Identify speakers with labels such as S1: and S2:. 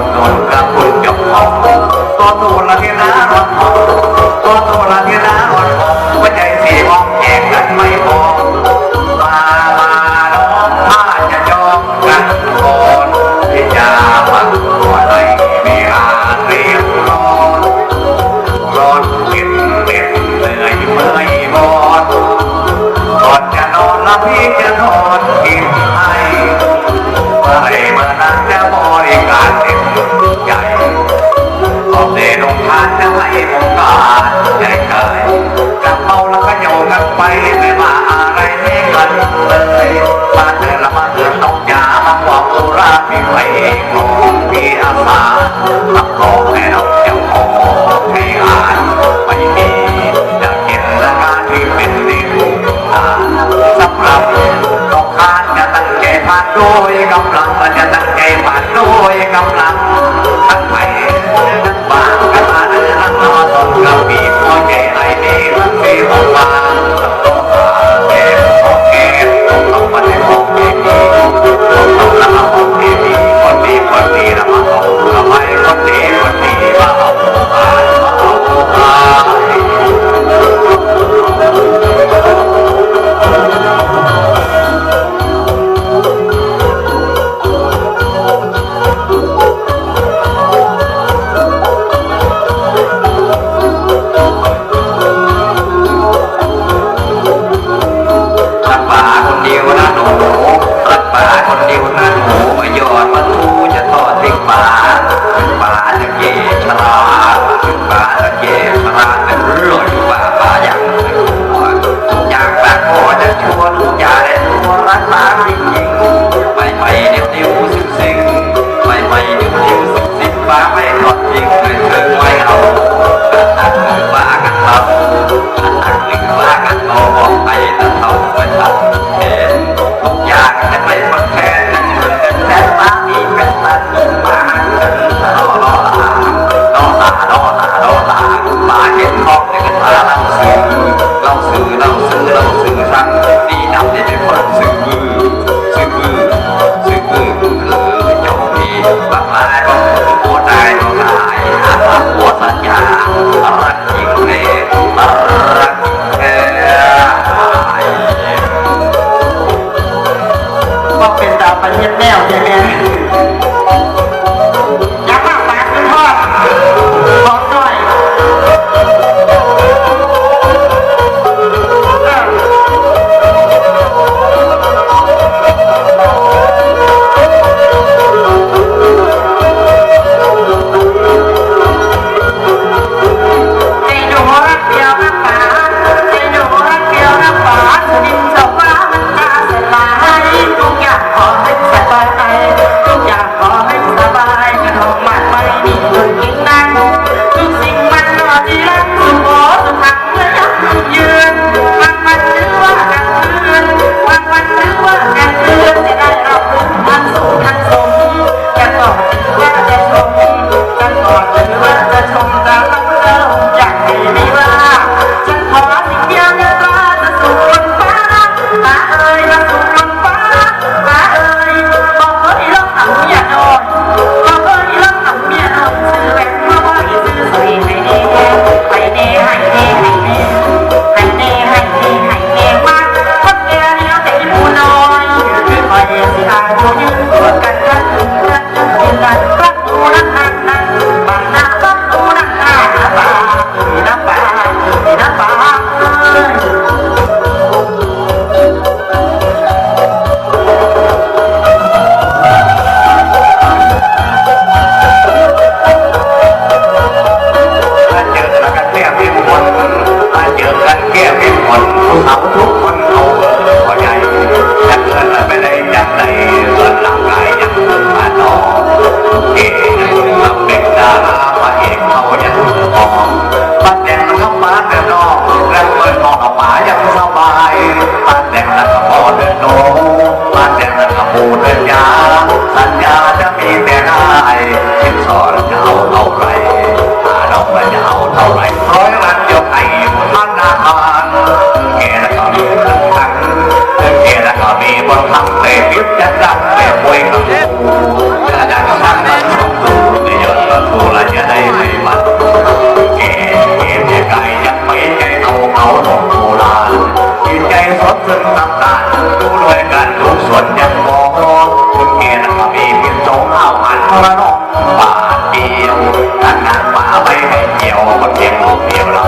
S1: นนนกระคุณกับของตัวตูละเทนะรถของตัวตูละเทนะรถของหัวใจสีมองแยกกันไม่พอมามาล้องผ้าจะยอมกันคนที่จะฟังตัวไหนมีอาเรียบร้อนร้อนเย็นเด็ดเหนื่อยเมื่อยมอดก่อนจะนอนละพี่จะนอนกินให้ ไม่ว่าอะไรไม่กันเลยมาเต่ละมาถึอต้องยามาค
S2: วามสุราไม่ไหวของพี่อาสาตับของแล้ราจ้าของไม่อ่านไม่มีอยากเห็นสถานที่เป็นดีตาสำหรับต้องคานจะตั้งใจผ่านด้วยกำลังมันจะตั้งใจผ่านด้วยกำลังทั้งไป หูรักป่าคนเดียวหน้าหนูมาย
S1: อดมาทูจะทอดทิ้งมาป่าจะเย่ชราป่าจะเย่ชราเป็นรอยป่าป่าอย่างหัวอย่างปากคอจะชวนอย่าได้ตัวรักป่าจริงๆไปไปเดียวเดียวสิ่ง บนทักเตะยุทธจักรเตะมวยกับขณะทำมันสู้ในยศประตูละจะได้ไม่มันเกมเกมจะไยยังไม่ใจเอาเขาลงโบลาณจิตใจสดซึ้งน้ำตาดูด้วยกันทุกส่วนยังมองคุณเกณฑ์มีเพียงสองข้าวหันระนองบาดเดียวขนาดฝาไม่ให้เกี่ยวคนเดียงรูวเดียวเรา